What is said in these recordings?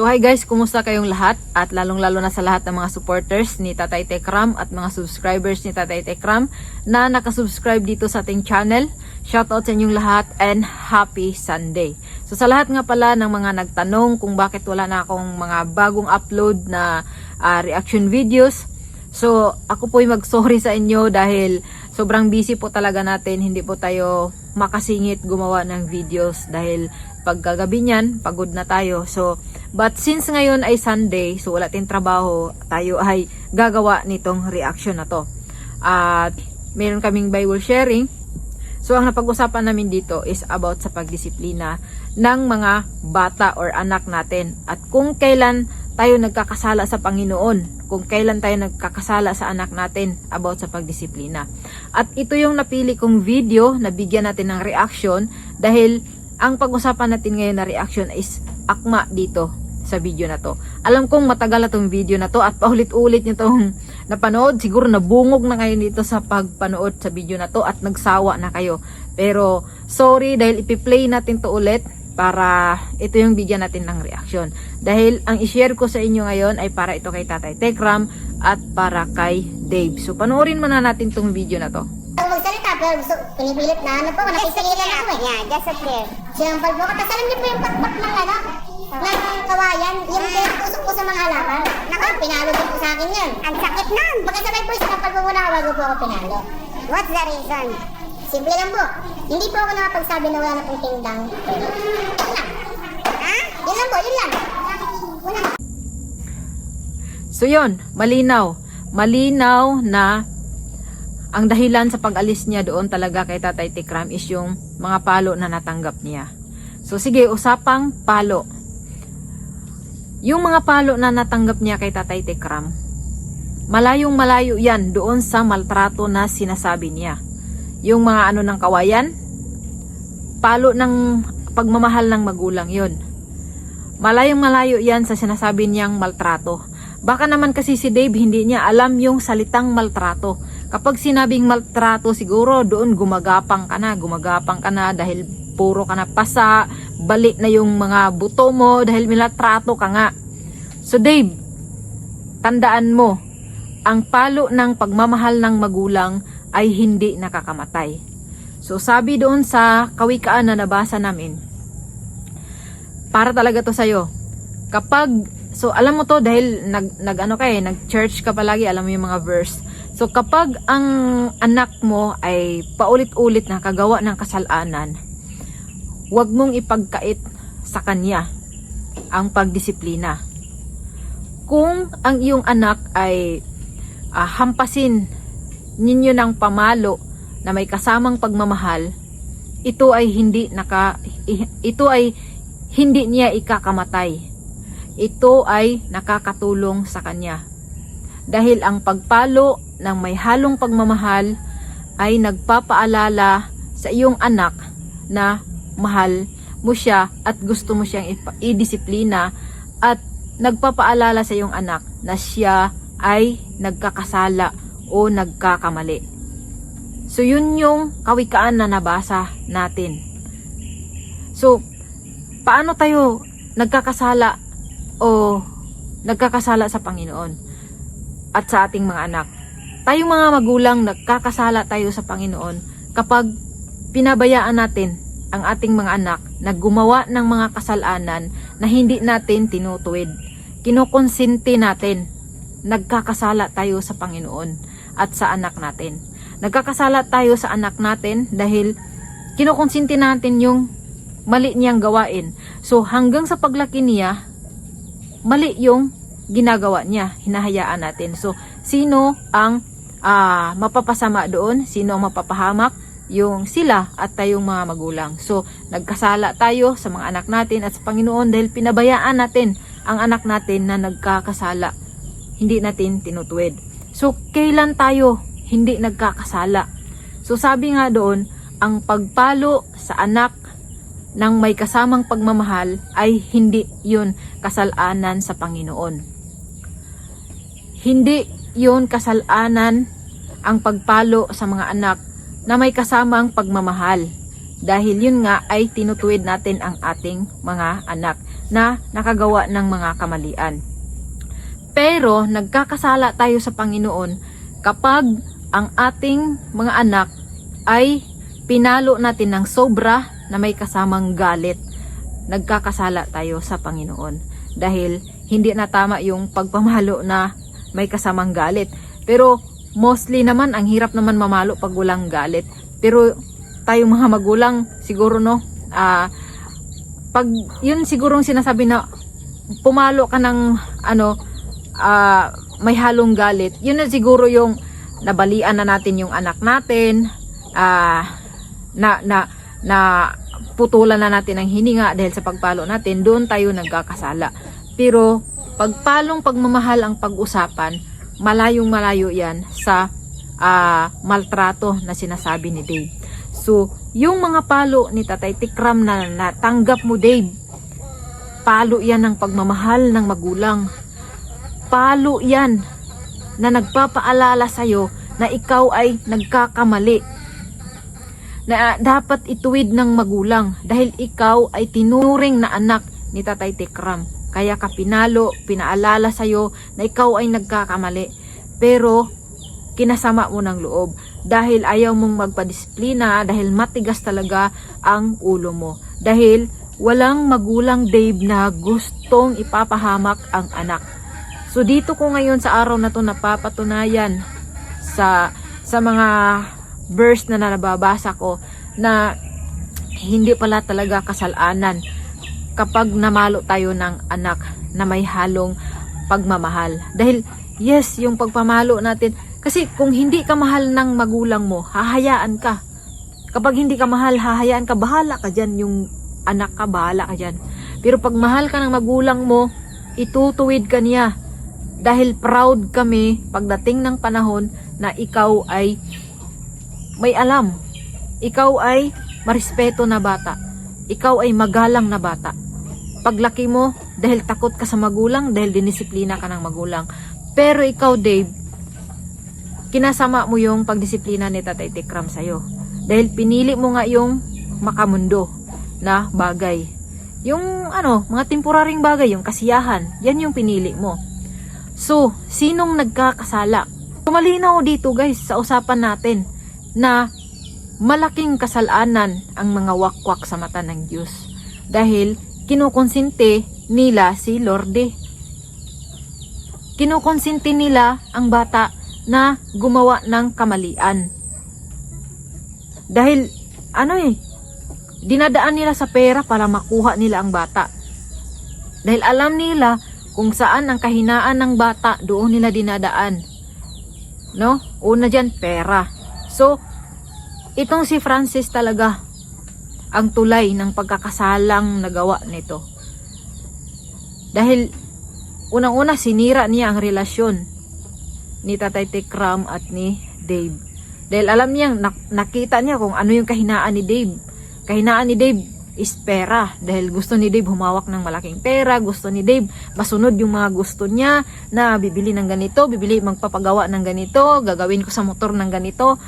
So hi guys, kumusta kayong lahat? At lalong-lalo na sa lahat ng mga supporters ni Tatay Tekram at mga subscribers ni Tatay Tekram na nakasubscribe dito sa ating channel. Shoutout sa inyong lahat and happy Sunday. So sa lahat nga pala ng mga nagtanong kung bakit wala na akong mga bagong upload na ah, reaction videos, So, ako po'y mag-sorry sa inyo dahil sobrang busy po talaga natin. Hindi po tayo makasingit gumawa ng videos dahil pagkagabi niyan, pagod na tayo. So, but since ngayon ay Sunday, so wala tayong trabaho, tayo ay gagawa nitong reaction na to. At meron kaming Bible sharing. So, ang napag-usapan namin dito is about sa pagdisiplina ng mga bata or anak natin. At kung kailan tayo nagkakasala sa Panginoon, kung kailan tayo nagkakasala sa anak natin about sa pagdisiplina. At ito yung napili kong video na bigyan natin ng reaction dahil ang pag-usapan natin ngayon na reaction is akma dito sa video na to. Alam kong matagal na tong video na to at paulit-ulit nyo tong napanood. Siguro nabungog na kayo dito sa pagpanood sa video na to at nagsawa na kayo. Pero sorry dahil ipi-play natin to ulit para ito yung bigyan natin ng reaction. Dahil ang i-share ko sa inyo ngayon ay para ito kay Tatay Tekram at para kay Dave. So panoorin muna natin tong video na to. Magsalita pero gusto, pinipilit na ano po, nakisagilan ako eh. Yeah, just up there. Sinampal po ko. Tapos alam niyo po yung pakpak ng ano, ng kawayan, yung tusok po sa mga halaman. Nako, pinalo din po sa akin yun. Ang sakit nun. Pagkasabay po, sinampal po muna bago po ako pinalo. What's the reason? Simple lang po. Hindi po ako nakapagsabi na wala na pong tindang. Yun lang. Ha? Yun lang po, yun lang. So yun, malinaw. Malinaw na ang dahilan sa pag-alis niya doon talaga kay Tatay Tikram is yung mga palo na natanggap niya. So sige, usapang palo. Yung mga palo na natanggap niya kay Tatay Tikram, malayong malayo yan doon sa maltrato na sinasabi niya. Yung mga ano ng kawayan, palo ng pagmamahal ng magulang yon. Malayong malayo yan sa sinasabi niyang maltrato. Baka naman kasi si Dave hindi niya alam yung salitang maltrato. Kapag sinabing maltrato siguro doon gumagapang ka na, gumagapang ka na dahil puro ka na pasa, balik na yung mga buto mo dahil maltrato ka nga. So Dave, tandaan mo, ang palo ng pagmamahal ng magulang ay hindi nakakamatay. So sabi doon sa kawikaan na nabasa namin, para talaga to sa'yo. Kapag, so alam mo to dahil nag, nag ano ka eh, nag church ka palagi, alam mo yung mga verse. So kapag ang anak mo ay paulit-ulit na kagawa ng kasalanan, huwag mong ipagkait sa kanya ang pagdisiplina. Kung ang iyong anak ay ah, hampasin ninyo ng pamalo na may kasamang pagmamahal, ito ay hindi naka ito ay hindi niya ikakamatay. Ito ay nakakatulong sa kanya. Dahil ang pagpalo ng may halong pagmamahal ay nagpapaalala sa iyong anak na mahal mo siya at gusto mo siyang idisiplina at nagpapaalala sa iyong anak na siya ay nagkakasala o nagkakamali. So yun yung kawikaan na nabasa natin. So paano tayo nagkakasala o nagkakasala sa Panginoon at sa ating mga anak? Tayong mga magulang nagkakasala tayo sa Panginoon kapag pinabayaan natin ang ating mga anak na gumawa ng mga kasalanan na hindi natin tinutuwid. Kinukonsinti natin. Nagkakasala tayo sa Panginoon at sa anak natin. Nagkakasala tayo sa anak natin dahil kinukonsinti natin yung mali niyang gawain. So hanggang sa paglaki niya, mali yung ginagawa niya, hinahayaan natin. So sino ang ah, mapapasama doon? Sino ang mapapahamak? Yung sila at tayong mga magulang. So nagkasala tayo sa mga anak natin at sa Panginoon dahil pinabayaan natin ang anak natin na nagkakasala. Hindi natin tinutuwid. So kailan tayo hindi nagkakasala? So sabi nga doon, ang pagpalo sa anak ng may kasamang pagmamahal ay hindi yun kasalanan sa Panginoon. Hindi yun kasalanan ang pagpalo sa mga anak na may kasamang pagmamahal. Dahil yun nga ay tinutuwid natin ang ating mga anak. na nakagawa ng mga kamalian. Pero nagkakasala tayo sa Panginoon kapag ang ating mga anak ay pinalo natin ng sobra na may kasamang galit. Nagkakasala tayo sa Panginoon dahil hindi na tama yung pagpamalo na may kasamang galit. Pero mostly naman ang hirap naman mamalo pag walang galit. Pero tayo mga magulang siguro no ah pag yun sigurong sinasabi na pumalo ka ng ano ah, may halong galit yun na siguro yung nabalian na natin yung anak natin ah, na na na putulan na natin ang hininga dahil sa pagpalo natin doon tayo nagkakasala pero pagpalong pagmamahal ang pag-usapan malayong malayo yan sa ah, maltrato na sinasabi ni Dave So, yung mga palo ni Tatay Tikram na natanggap mo, Dave, palo yan ng pagmamahal ng magulang. Palo yan na nagpapaalala sa'yo na ikaw ay nagkakamali. Na dapat ituwid ng magulang dahil ikaw ay tinuring na anak ni Tatay Tikram. Kaya ka pinalo, pinaalala sa'yo na ikaw ay nagkakamali. Pero, kinasama mo ng loob dahil ayaw mong magpadisiplina dahil matigas talaga ang ulo mo dahil walang magulang Dave na gustong ipapahamak ang anak so dito ko ngayon sa araw na to napapatunayan sa sa mga verse na nababasa ko na hindi pala talaga kasalanan kapag namalo tayo ng anak na may halong pagmamahal dahil yes yung pagpamalo natin kasi kung hindi ka mahal ng magulang mo, hahayaan ka. Kapag hindi ka mahal, hahayaan ka, bahala ka dyan. Yung anak ka, bahala ka dyan. Pero pag mahal ka ng magulang mo, itutuwid ka niya. Dahil proud kami pagdating ng panahon na ikaw ay may alam. Ikaw ay marespeto na bata. Ikaw ay magalang na bata. Paglaki mo, dahil takot ka sa magulang, dahil dinisiplina ka ng magulang. Pero ikaw, Dave, kinasama mo yung pagdisiplina ni Tatay Tikram sa'yo. Dahil pinili mo nga yung makamundo na bagay. Yung ano, mga temporaring bagay, yung kasiyahan, yan yung pinili mo. So, sinong nagkakasala? Kumalinaw dito guys sa usapan natin na malaking kasalanan ang mga wakwak sa mata ng Diyos. Dahil kinukonsinte nila si Lorde. Kinukonsinte nila ang bata na gumawa ng kamalian. Dahil, ano eh, dinadaan nila sa pera para makuha nila ang bata. Dahil alam nila kung saan ang kahinaan ng bata, doon nila dinadaan. No? Una dyan, pera. So, itong si Francis talaga, ang tulay ng pagkakasalang nagawa nito. Dahil, unang-una, sinira niya ang relasyon ni Tatay Tekram at ni Dave. Dahil alam niya, nak- nakita niya kung ano yung kahinaan ni Dave. Kahinaan ni Dave is pera. Dahil gusto ni Dave humawak ng malaking pera. Gusto ni Dave masunod yung mga gusto niya na bibili ng ganito, bibili magpapagawa ng ganito, gagawin ko sa motor ng ganito.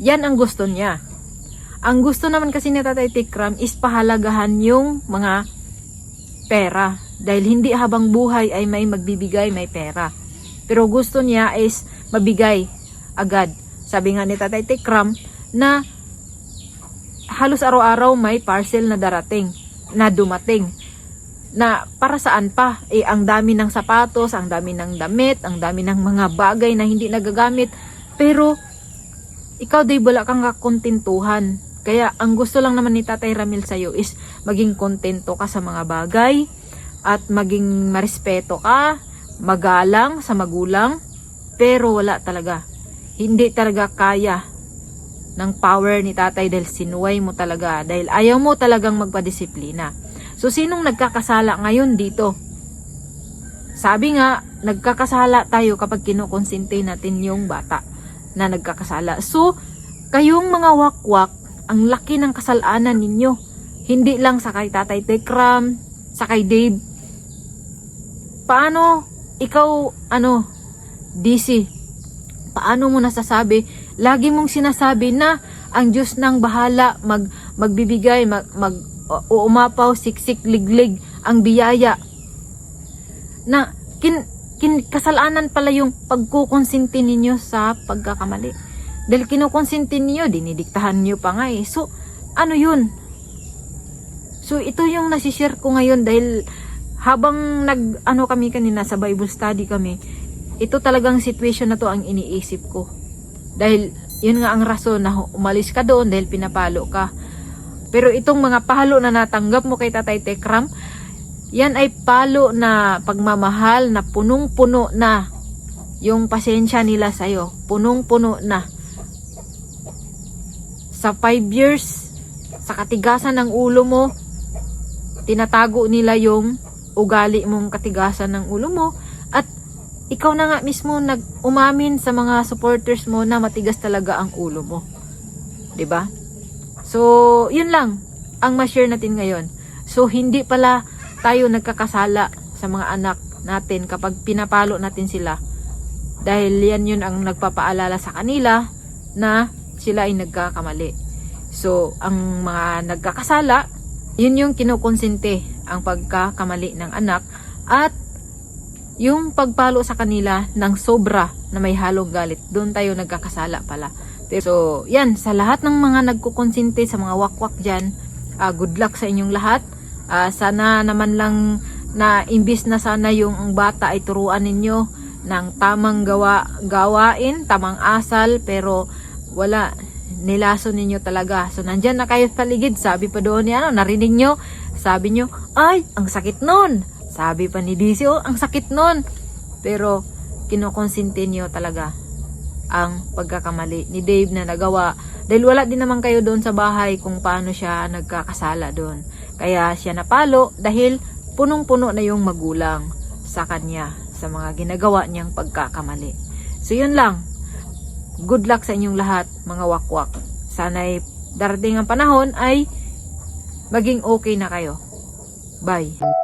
Yan ang gusto niya. Ang gusto naman kasi ni Tatay Tikram is pahalagahan yung mga pera. Dahil hindi habang buhay ay may magbibigay, may pera. Pero gusto niya is mabigay agad. Sabi nga ni Tatay Tikram na halos araw-araw may parcel na darating, na dumating. Na para saan pa? Eh, ang dami ng sapatos, ang dami ng damit, ang dami ng mga bagay na hindi nagagamit. Pero, ikaw day wala kang kakontentuhan. Kaya, ang gusto lang naman ni Tatay Ramil sa'yo is maging kontento ka sa mga bagay at maging marespeto ka, magalang sa magulang, pero wala talaga. Hindi talaga kaya ng power ni tatay dahil sinuway mo talaga, dahil ayaw mo talagang magpadisiplina. So, sinong nagkakasala ngayon dito? Sabi nga, nagkakasala tayo kapag kinukonsente natin yung bata na nagkakasala. So, kayong mga wakwak, ang laki ng kasalanan ninyo. Hindi lang sa kay Tatay Tekram, sa kay Dave. Paano ikaw, ano, DC, paano mo nasasabi? Lagi mong sinasabi na ang Diyos nang bahala mag magbibigay, mag, mag o- umapaw, siksik, liglig ang biyaya na kin, kin kasalanan pala yung pagkukonsinti ninyo sa pagkakamali. Dahil kinukonsinti ninyo, dinidiktahan nyo pa nga eh. So, ano yun? So, ito yung nasishare ko ngayon dahil habang nag, ano kami kanina sa Bible study kami, ito talagang situation na to ang iniisip ko. Dahil, yun nga ang rason na umalis ka doon dahil pinapalo ka. Pero itong mga palo na natanggap mo kay Tatay Tekram, yan ay palo na pagmamahal na punong-puno na yung pasensya nila sa'yo. Punong-puno na. Sa 5 years, sa katigasan ng ulo mo, tinatago nila yung ugali mong katigasan ng ulo mo ikaw na nga mismo nag umamin sa mga supporters mo na matigas talaga ang ulo mo. 'Di ba? So, yun lang ang ma-share natin ngayon. So, hindi pala tayo nagkakasala sa mga anak natin kapag pinapalo natin sila. Dahil yan yun ang nagpapaalala sa kanila na sila ay nagkakamali. So, ang mga nagkakasala, yun yung kinukonsente ang pagkakamali ng anak at yung pagpalo sa kanila ng sobra na may halong galit. Doon tayo nagkakasala pala. So, yan, sa lahat ng mga nagkukonsente sa mga wakwak dyan, ah, good luck sa inyong lahat. Ah, sana naman lang na imbis na sana yung ang bata ay turuan ninyo ng tamang gawa, gawain, tamang asal, pero wala, nilaso ninyo talaga. So, nandyan na kayo sa paligid, sabi pa doon ni ano, narinig nyo, sabi nyo, ay, ang sakit nun. Sabi pa ni DC, oh, ang sakit nun. Pero, kinukonsinti nyo talaga ang pagkakamali ni Dave na nagawa. Dahil wala din naman kayo doon sa bahay kung paano siya nagkakasala doon. Kaya siya napalo dahil punong-puno na yung magulang sa kanya sa mga ginagawa niyang pagkakamali. So yun lang. Good luck sa inyong lahat mga wakwak. Sana'y darating ang panahon ay maging okay na kayo. Bye.